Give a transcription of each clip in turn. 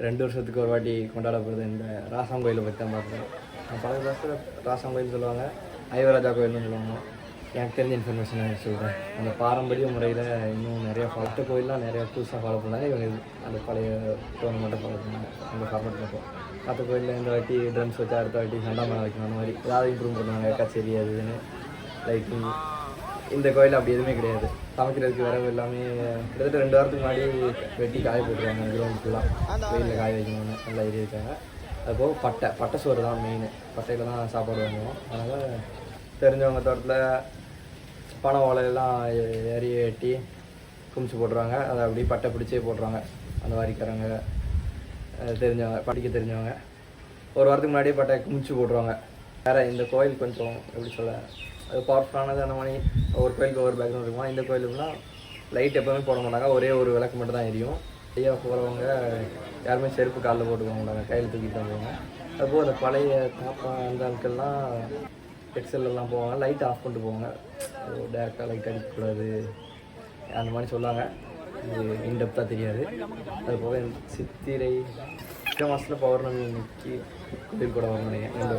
ரெண்டு வருஷத்துக்கு ஒரு வாட்டி கொண்டாடப்படுது இந்த ராசாம் கோயிலை பற்றி தான் பார்க்குறேன் பல வருஷத்தில் ராசாம் கோயில் சொல்லுவாங்க ஐவராஜா கோயில்னு சொல்லுவாங்க. எனக்கு தெரிஞ்ச இன்ஃபர்மேஷன் சொல்கிறேன் அந்த பாரம்பரிய முறையில் இன்னும் நிறையா பழத்த கோயிலெலாம் நிறைய புதுசாக ஃபாலோ பண்ணாங்க. இவங்க இது- அந்த பழைய டோர்னமெண்ட்டை ஃபாலோ பண்ணாங்க. அந்த ஃபார்மேட் இருக்கும் மற்ற கோயிலில் இந்த வாட்டி ட்ரம்ஸ் வச்சு அடுத்த வாட்டி சண்டாமரம் வைக்கணும். அந்த மாதிரி ஏதாவது இம்ப்ரூவ் பண்ணுவாங்க. கச்சேரி அது இதுன்னு. லைட்டிங் இந்த கோயில் அப்படி எதுவுமே கிடையாது. சமைக்கிறதுக்கு விரவு எல்லாமே கிட்டத்தட்ட ரெண்டு வாரத்துக்கு முன்னாடி வெட்டி காய போட்டுருவாங்க கிரவுண்ட் ஃபுல்லாக வெயிலில் காய வைக்கணும்னு நல்லா ஏறி இருக்காங்க அதுபோக பட்டை பட்டை சோறு தான் மெயின் பட்டையில் தான் சாப்பாடு வாங்குவோம். அதனால் தெரிஞ்சவங்க தோட்டத்தில் பனை ஓலையெல்லாம் ஏறி வெட்டி குமிச்சு போட்டுருவாங்க. அதை அப்படியே பட்டை பிடிச்சே போட்டுருவாங்க. அந்த வாரிக்காரங்க தெரிஞ்சவங்க படிக்க தெரிஞ்சவங்க. ஒரு வாரத்துக்கு முன்னாடியே பட்டை குமிச்சு போட்டுருவாங்க. வேறு இந்த கோயில் கொஞ்சம் எப்படி சொல்ல அது பவர்ஃபுல்லானது அந்த மாதிரி ஒவ்வொரு கோயிலுக்கு ஒவ்வொரு பேக்ரவுண்ட் இருக்கும் இந்த கோயிலுக்குலாம் லைட் எப்போவுமே போட மாட்டாங்க. ஒரே ஒரு விளக்கு மட்டும் தான் எரியும். ஐயா போகிறவங்க யாருமே செருப்பு காலில் போட்டுக்க மாட்டாங்க கையில் தூக்கிட்டு தான் போவாங்க. அதுபோல் அந்த பழைய தாப்பா அந்த ஆட்கள்லாம் எக்ஸல்லாம் போவாங்க லைட் ஆஃப் பண்ணிட்டு போவாங்க. டேரெக்டாக லைட் அடிக்கக்கூடாது அந்த மாதிரி சொல்லுவாங்க. இது இன்டெப்த்தாக தெரியாது. அது போக சித்திரை சித்திரை மாதத்தில் பௌர்ணமி இன்னைக்கு கோயில் கூட வரணும் நினைக்கிறேன் இந்த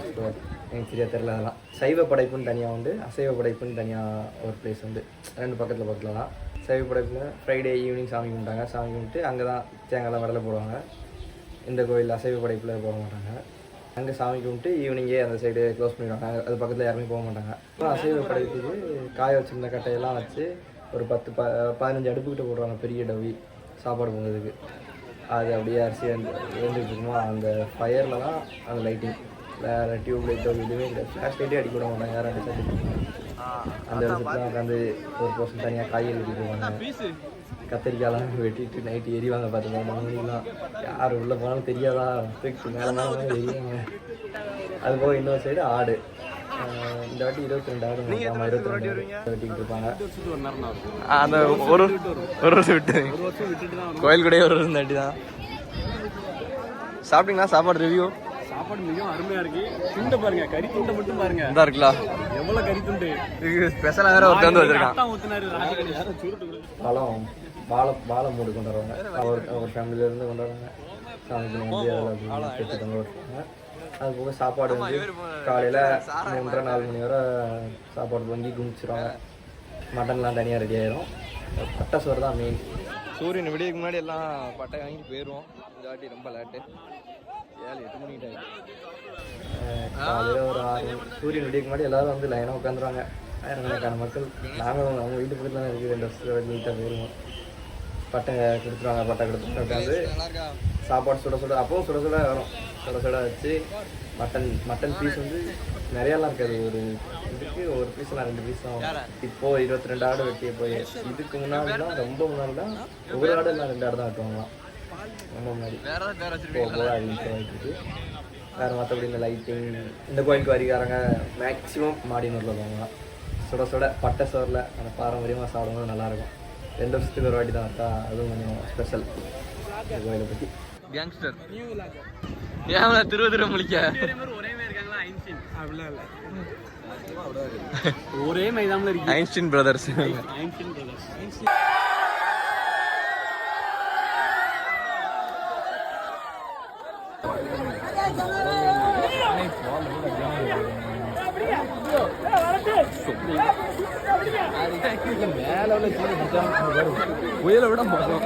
எனக்கு சரியாக தெரில அதெல்லாம் சைவ படைப்புன்னு தனியாக உண்டு அசைவ படைப்புன்னு தனியாக ஒரு பிளேஸ் உண்டு ரெண்டு பக்கத்தில் பக்கத்தில் தான் சைவ படைப்பில் ஃப்ரைடே ஈவினிங் சாமி கும்பிட்டாங்க சாமி கும்பிட்டு அங்கே தான் தேங்காய்லாம் விடலை போடுவாங்க இந்த கோயில் அசைவ படைப்பில் போட மாட்டாங்க அங்கே சாமி கும்பிட்டு ஈவினிங்கே அந்த சைடு க்ளோஸ் பண்ணிடுவாங்க அது பக்கத்தில் யாருமே போக மாட்டாங்க அப்புறம் அசைவ படைப்புக்கு காய வச்சுருந்த கட்டையெல்லாம் வச்சு ஒரு பத்து ப பதினஞ்சு அடுப்புக்கிட்ட போடுறாங்க பெரிய டவி சாப்பாடு பொங்குறதுக்கு அது அப்படியே அரிசி எழுந்துட்டு இருக்குமா அந்த ஃபயரில் தான் அந்த லைட்டிங் வேறு டியூப் லைட்டோ எதுவுமே கிடையாது. ஃப்ளாஷ் லைட்டே அடிக்க விட மாட்டாங்க யாரும் அடிச்சா அந்த இடத்துல உட்காந்து ஒரு பர்சன் தனியாக காய்கறி வெட்டிட்டு போவாங்க கத்திரிக்காயெல்லாம் வெட்டிட்டு நைட்டு எரிவாங்க பார்த்துக்கோங்க மூணு மணிக்கெலாம் யார் உள்ளே போனாலும் தெரியாதா? மேலே மேலே எரியுங்க அது போக இன்னொரு சைடு ஆடு. இந்த வாட்டி இருபத்தி ரெண்டு ஆடு ஆமாம் இருபத்தி ரெண்டு ஆடு வெட்டிக்கிட்டு இருப்பாங்க அந்த ஒரு ஒரு வருஷம் விட்டு கோயில் கூட ஒரு வருஷம் தாட்டி தான். சாப்பிட்டீங்களா? சாப்பாடு ரிவ்யூ சாப்பாடு மிகவும் அருமையா இருக்கு. துண்டை பாருங்க கறி துண்டை மட்டும் பாருங்க. இதாக இருக்குல்ல எவ்வளவு கறி துண்டு. இது ஸ்பெஷலாக வேற ஒருத்தர் வந்து வச்சிருக்கான். பழம். வாழை வாழை மூடு கொண்டு வருவாங்க அவர் அவர் ஃபேமிலியிலேருந்து கொண்டு வருவாங்க சாமிக்கு வந்து அதில் கெட்டு கொண்டு வருவாங்க. அது போக சாப்பாடு வந்து காலையில் மூன்றரை நாலு மணி வரை சாப்பாடு பொங்கி குமிச்சிருவாங்க மட்டன்லாம் தனியாக ரெடி ஆயிரும். பட்டை சோறு தான் மெயின் சூரியன் விடியக்கு முன்னாடி எல்லாம் பட்டை வாங்கி போயிடுவோம் இந்த வாட்டி ரொம்ப லேட்டு ஏழு எட்டு மணிக்கிட்ட காலையில் ஒரு ஆறு சூரியன் விடியக்கு முன்னாடி எல்லாரும் வந்து லைனாக உட்காந்துருவாங்க. ஆயிரக்கணக்கான மக்கள். நாங்களும் அவங்க வீட்டு பக்கத்தில் இருக்குது. ரெண்டு வருஷத்துல நீட்டாக போயிடுவோம் பட்டை கொடுத்துருவாங்க பட்டை கொடுத்துட்டு உட்காந்து சாப்பாடு சுட சுட அப்பவும் சுட சுட வரும் சுட சுட வச்சு மட்டன் மட்டன் பீஸ் வந்து நிறையாலாம் இருக்காது ஒரு இதுக்கு ஒரு பீஸ்லாம் ரெண்டு பீஸ் தான் இப்போ இருபத்தி ரெண்டு ஆடு வெட்டிய போய் இதுக்கு முன்னாடி தான் ரொம்ப முன்னாடி தான் ஒரு ஆடு இல்லை ரெண்டு ஆடு தான் வெட்டுவாங்களாம். ரொம்ப முன்னாடி. வேறு மற்றபடி இந்த லைட்டிங் இந்த கோயிலுக்கு வரிகாரங்க மேக்ஸிமம் மாடினூரில் போவாங்க சுட சுட பட்டை சோறில் அந்த பாரம்பரியமாக சாப்பிடும்போது நல்லாயிருக்கும் ரெண்டு வருஷத்துக்கு ஒரு வாட்டி தான் இருக்கா அதுவும் கொஞ்சம் ஸ்பெஷல் கோயிலை பற்றி கேங்ஸ்டர் ஏன் திருவ திருவ முழிக்க? ஒரே மாதிரி இருக்காங்களா ஐன்ஸ்டீன் அப்படிலாம் இல்ல ஒரே மைதானில் இருக்கு ஐன்ஸ்டீன் பிரதர்ஸ் ஐன்ஸ்டீன் மேலே உள்ள புயலை விட மோசம்